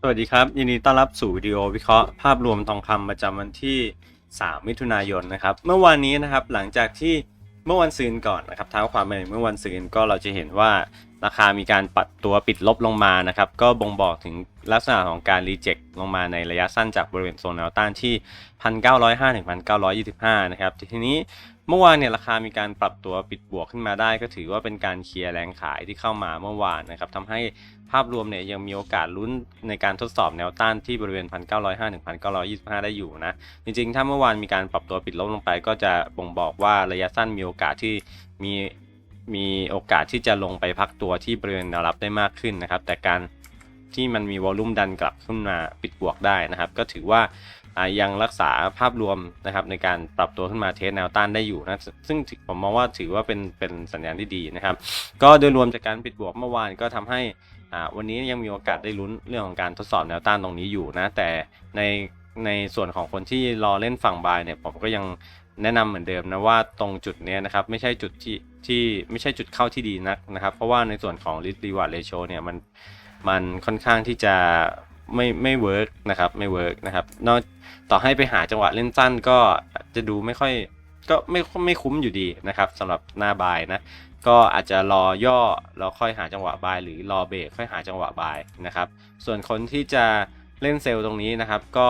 สวัสดีครับ ยินดีต้อนรับสู่วิดีโอวิเคราะห์ภาพรวมทองคำประจำวันที่ 3 มิถุนายนนะครับ เมื่อวานนี้นะครับหลังจากที่เมื่อวันซืนก่อนนะครับเท้าความไปเมื่อวันซืนก็เราจะเห็นว่า ราคามีการปัดตัวปิดลบลงมานะครับ ก็บ่งบอกถึงลักษณะของการรีเจ็คลงมาในระยะสั้นจากบริเวณโซนแนวต้านที่ 1,905ถึง1,925 นะครับ ทีนี้เมื่อวานเนี่ยราคามีการปรับตัวปิดบวกขึ้นมาได้ ก็ถือว่าเป็นการเคลียร์แรงขายที่เข้ามาเมื่อวานนะครับทำให้ภาพรวมเนี่ยยังมีโอกาสลุ้นในการทดสอบแนวต้านที่บริเวณ 1,905ถึง1,925 ได้อยู่นะ จริงๆ ถ้าเมื่อวานมีการปรับตัวปิดลบลงไป ก็จะบ่งบอกว่าระยะสั้นมีโอกาสที่มี มีโอกาสที่จะลงไปพักตัวที่บริเวณแนวรับได้มากขึ้นนะครับ แต่การที่มันมีวอลลุ่มดันกลับขึ้นมาปิดบวกได้นะครับ ก็ถือว่ายังรักษาภาพรวมนะครับในการปรับตัวขึ้นมาเทสแนวต้านได้อยู่นะซึ่งผมมองว่าถือว่าเป็นเป็นสัญญาณที่ดีนะครับ ก็โดยรวมจากการปิดบวกเมื่อวานก็ทำให้วันนี้ยังมีโอกาสได้ลุ้นเรื่องของการทดสอบแนวต้านตรงนี้อยู่นะแต่ในในส่วนของคนที่รอเล่นฝั่งบายเนี่ยผมก็ยัง แนะนำเหมือนเดิมนะว่าตรงจุดนี้นะครับไม่ใช่จุดที่ที่ไม่ใช่จุดเข้าที่ดีนักนะครับ เพราะว่าในส่วนของ risk reward ratio เนี่ยมันมันค่อนข้างที่จะไม่ไม่เวิร์กนะครับไม่เวิร์กนะครับนอกต่อให้ไปหาจังหวะเล่นสั้นก็จะดูไม่ค่อยก็ไม่ไม่คุ้มอยู่ดีนะครับสำหรับหน้าบายนะก็อาจจะรอย่อแล้วค่อยหาจังหวะบายหรือรอเบรกค่อยหาจังหวะบายนะครับส่วนคนที่จะเล่นเซลล์ตรงนี้นะครับ ก็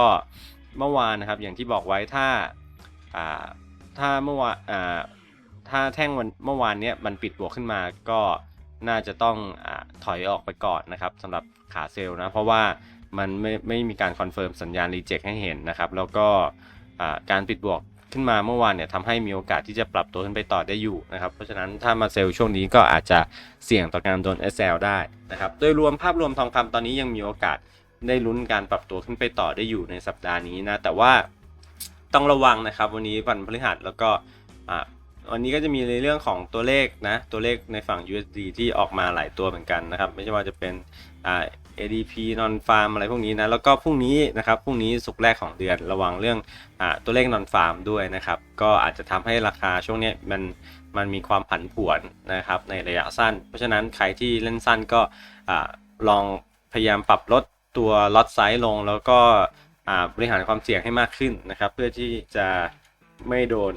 เมื่อวานนะครับอย่างที่บอกไว้ถ้า ถ้าเมื่อวานถ้าแท่งวันเมื่อวานเนี้ยมันปิดบวกขึ้นมาก็น่าจะต้องอถอยออกไปก่อนนะครับสำหรับขาเซลล์นะเพราะว่ามันไม่ไม่มีการคอนเฟิร์มสัญญาณรีเจ็คให้เห็นนะครับ แล้วก็การปิดบวกขึ้นมาเมื่อวานเนี่ยทำให้มีโอกาสที่จะปรับตัวขึ้นไปต่อได้อยู่นะครับ เพราะฉะนั้นถ้ามาเซลล์ช่วงนี้ก็อาจจะเสี่ยงต่อการโดน SL ได้นะครับ โดยรวมภาพรวมทองคำตอนนี้ยังมีโอกาสได้ลุ้นการปรับตัวขึ้นไปต่อได้อยู่ในสัปดาห์นี้นะ แต่ว่า ต้องระวังนะครับ วันนี้วันพฤหัสแล้วก็อ่าวันนี้ก็จะมีในเรื่องของตัวเลขนะ ตัวเลขในฝั่ง USD ที่ออกมาหลายตัวเหมือนกันนะครับ ไม่ใช่ว่าจะเป็นอ่า ADP non farm อะไรพวกนี้นะ แล้วก็พรุ่งนี้นะครับ พรุ่งนี้สุกแรกของเดือนระวังเรื่องอตัวเลข non farm ด้วยนะครับ ก็อาจจะทำให้ราคาช่วงนี้มันมันมีความผันผวนนะครับในระยะสั้น เพราะฉะนั้นใครที่เล่นสั้นก็อลองพยายามปรับลดตัวล็อตไซส์ลงแล้วก็ บริหารความเสี่ยงให้มากขึ้นนะครับ เพื่อที่จะไม่โดน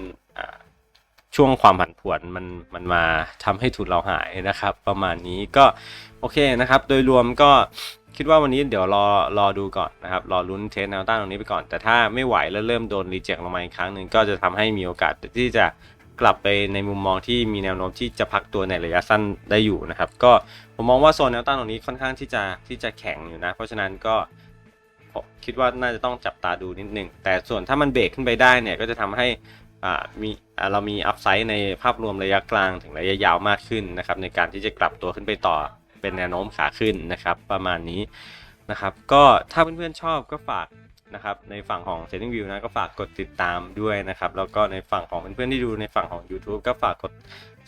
ช่วงความผันผวนมันมันมาทำให้ทุนเราหายนะครับ ประมาณนี้ก็โอเคนะครับ โดยรวมก็คิดว่าวันนี้เดี๋ยวรอรอดูก่อนนะครับ รอลุ้นเทสแนวต้านตรงนี้ไปก่อน แต่ถ้าไม่ไหวแล้วเริ่มโดนรีเจ็คลงมาอีกครั้งหนึ่งก็จะทำให้มีโอกาสที่จะกลับไปในมุมมองที่มีแนวโน้มที่จะพักตัวในระยะสั้นได้อยู่นะครับ ก็ผมมองว่าโซนแนวต้านตรงนี้ค่อนข้างที่จะที่จะแข็งอยู่นะ เพราะฉะนั้นก็ คิดว่าน่าจะต้องจับตาดูนิดนึงแต่ส่วนถ้ามันเบรกขึ้นไปได้เนี่ยก็จะทำให้อ่ามีอ่าเรามีอัพไซด์ในภาพรวมระยะกลางถึงระยะยาวมากขึ้นนะครับในการที่จะกลับตัวขึ้นไปต่อเป็นแนวโน้มขาขึ้นนะครับ ประมาณนี้นะครับ ก็ถ้าเพื่อนๆชอบก็ฝากนะครับในฝั่งของ Trading View นะก็ฝากกดติดตามด้วยนะครับ แล้วก็ในฝั่งของเพื่อนๆที่ดูในฝั่งของ YouTube ก็ฝากกด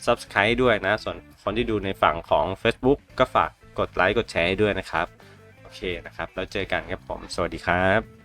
Subscribe ด้วยนะ ส่วนคนที่ดูในฝั่งของ Facebook ก็ฝากกดไลค์กดแชร์ให้ด้วยนะครับ เคนะครับ แล้วเจอกันครับผม สวัสดีครับ